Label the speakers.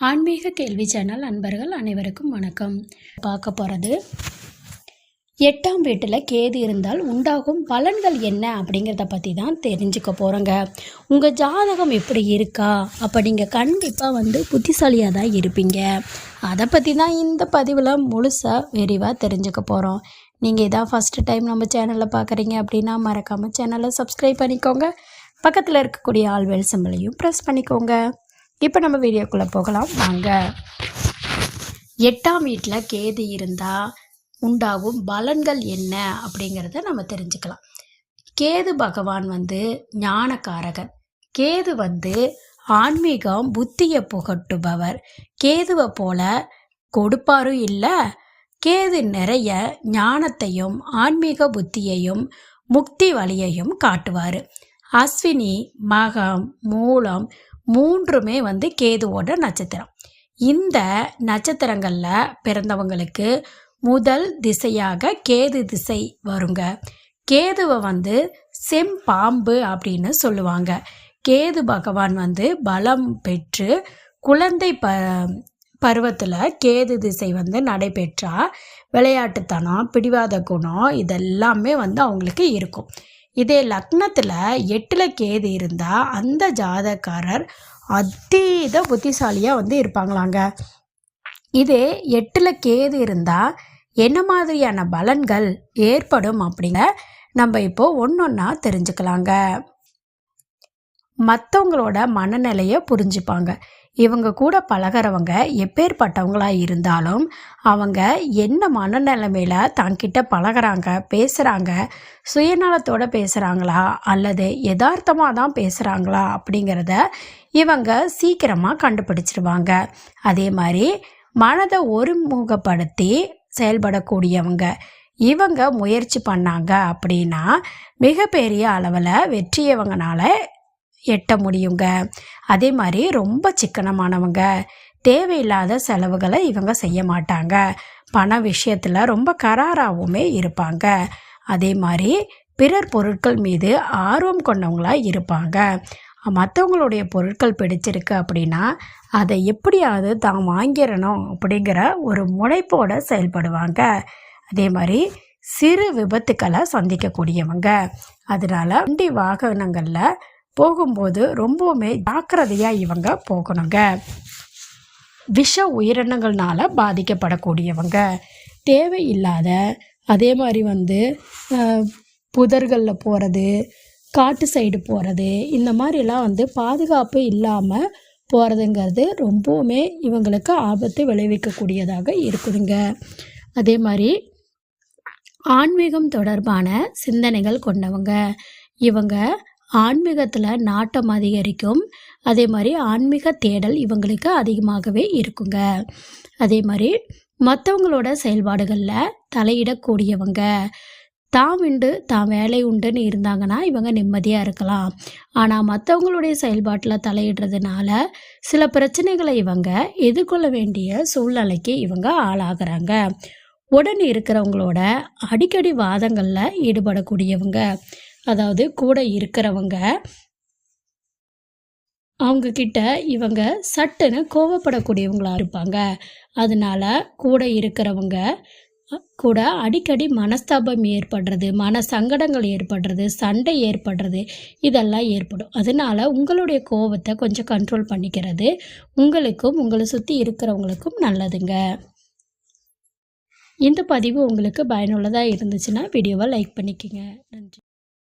Speaker 1: ஆன்மீக கேள்வி சேனல் அன்பர்கள் அனைவருக்கும் வணக்கம். பார்க்க போகிறது எட்டாம் வீட்டில் கேது இருந்தால் உண்டாகும் பலன்கள் என்ன அப்படிங்கிறத பற்றி தான் தெரிஞ்சுக்க போகிறோங்க உங்கள் ஜாதகம் எப்படி இருக்கா? அப்போ நீங்கள் கண்டிப்பாக வந்து புத்திசாலியாக தான் இருப்பீங்க. அதை பற்றி தான் இந்த பதிவில் முழுசாக விரிவாக தெரிஞ்சுக்க போகிறோம் நீங்கள் இதான் ஃபஸ்ட்டு டைம் நம்ம சேனலில் பார்க்குறீங்க அப்படின்னா மறக்காமல் சேனலை சப்ஸ்கிரைப் பண்ணிக்கோங்க. பக்கத்தில் இருக்கக்கூடிய ஆல்வெல் சிம்பிளையும் ப்ரெஸ் பண்ணிக்கோங்க. இப்போ நம்ம வீடியோக்குள்ளே போகலாம். வாங்க. எட்டாம் வீட்டில் கேது இருந்தால் உண்டாகும் பலன்கள் என்ன அப்படிங்கிறத நம்ம தெரிஞ்சுக்கலாம். கேது பகவான் வந்து ஞானக்காரகன். கேது வந்து ஆன்மீகம் புத்தியை புகட்டுபவர். கேதுவை போல கொடுப்பாரும் இல்லை? கேது நிறைய ஞானத்தையும் ஆன்மீக புத்தியையும் முக்தி வழியையும் காட்டுவார். அஸ்வினி மகம் மூலம் மூன்றுமே வந்து கேதுவோட நட்சத்திரம். இந்த நட்சத்திரங்களில் பிறந்தவங்களுக்கு முதல் திசையாக கேது திசை வருங்க. கேதுவை வந்து செம்பாம்பு அப்படின்னு சொல்லுவாங்க. கேது பகவான் வந்து பலம் பெற்று குழந்தை ப பருவத்தில் கேது திசை வந்து நடைபெற்றால் விளையாட்டுத்தனம் பிடிவாத குணம் இதெல்லாமே வந்து அவங்களுக்கு இருக்கும். இதே லக்னத்தில் எட்டில் கேது இருந்தால் அந்த ஜாதக்காரர் அதீத புத்திசாலியாக வந்து இருப்பாங்களாங்க. இதே எட்டில் கேது இருந்தால் என்ன மாதிரியான பலன்கள் ஏற்படும் அப்படிங்க நம்ம இப்போது ஒன்று ஒன்றா தெரிஞ்சுக்கலாங்க. மற்றவங்களோட மனநிலையை புரிஞ்சுப்பாங்க. இவங்க கூட பழகிறவங்க எப்பேற்பட்டவங்களாக இருந்தாலும் அவங்க என்ன மனநிலைமையில் தங்கிட்ட பழகிறாங்க பேசுகிறாங்க சுயநலத்தோடு பேசுகிறாங்களா அல்லது யதார்த்தமாக தான் பேசுகிறாங்களா அப்படிங்கிறத இவங்க சீக்கிரமாக கண்டுபிடிச்சிருவாங்க. அதே மாதிரி மனதை ஒருமுகப்படுத்தி செயல்படக்கூடியவங்க இவங்க முயற்சி பண்ணாங்க அப்படின்னா மிகப்பெரிய அளவில் வெற்றியவங்கனால எட்ட முடியுங்க. அதே மாதிரி ரொம்ப சிக்கனமானவங்க தேவையில்லாத செலவுகளை இவங்க செய்ய மாட்டாங்க. பண விஷயத்தில் ரொம்ப கராராகவுமே இருப்பாங்க. அதே மாதிரி பிறர் பொருட்கள் மீது ஆர்வம் கொண்டவங்களாக இருப்பாங்க. மற்றவங்களுடைய பொருட்கள் பிடிச்சிருக்கு அப்படின்னா அதை எப்படியாவது தான் வாங்கிடணும் அப்படிங்கிற ஒரு முனைப்போடு செயல்படுவாங்க. அதே மாதிரி சிறு விபத்துக்களை சந்திக்கக்கூடியவங்க. அதனால் வண்டி வாகனங்களில் போகும்போது ரொம்பவுமே ஜாக்கிரதையாக இவங்க போகணுங்க. விஷ உயிரினங்கள்னால பாதிக்கப்படக்கூடியவங்க. தேவையில்லாத அதே மாதிரி வந்து புதர்களில் போகிறது காட்டு சைடு போகிறது இந்த மாதிரிலாம் வந்து பாதுகாப்பு இல்லாமல் போகிறதுங்கிறது ரொம்பவுமே இவங்களுக்கு ஆபத்து விளைவிக்கக்கூடியதாக இருக்குதுங்க. அதே மாதிரி ஆன்மீகம் தொடர்பான சிந்தனைகள் கொண்டவங்க. இவங்க ஆன்மீகத்தில் நாட்டம் அதிகரிக்கும். அதே மாதிரி ஆன்மீக தேடல் இவங்களுக்கு அதிகமாகவே இருக்குங்க. அதே மாதிரி மற்றவங்களோட செயல்பாடுகளில் தலையிடக்கூடியவங்க. தான் உண்டு தான் வேலை உண்டுன்னு இருந்தாங்கன்னா இவங்க நிம்மதியாக இருக்கலாம். ஆனால் மற்றவங்களுடைய செயல்பாட்டில் தலையிடுறதுனால சில பிரச்சனைகளை இவங்க எதிர்கொள்ள வேண்டிய சூழ்நிலைக்கு இவங்க ஆளாகிறாங்க. உடன் இருக்கிறவங்களோட அடிக்கடி வாதங்களில் ஈடுபடக்கூடியவங்க. அதாவது கூட இருக்கிறவங்க அவங்க கிட்ட இவங்க சட்டுன்னு கோவப்படக்கூடியவங்களாக இருப்பாங்க. அதனால கூட இருக்கிறவங்க கூட அடிக்கடி மனஸ்தாபம் ஏற்படுறது மன சங்கடங்கள் ஏற்படுறது சண்டை ஏற்படுறது இதெல்லாம் ஏற்படும். அதனால் உங்களுடைய கோபத்தை கொஞ்சம் கண்ட்ரோல் பண்ணிக்கிறது உங்களுக்கும் உங்களை சுற்றி இருக்கிறவங்களுக்கும் நல்லதுங்க. இந்த பதிவு உங்களுக்கு பயனுள்ளதாக இருந்துச்சுன்னா வீடியோவை லைக் பண்ணிக்கோங்க. நன்றி.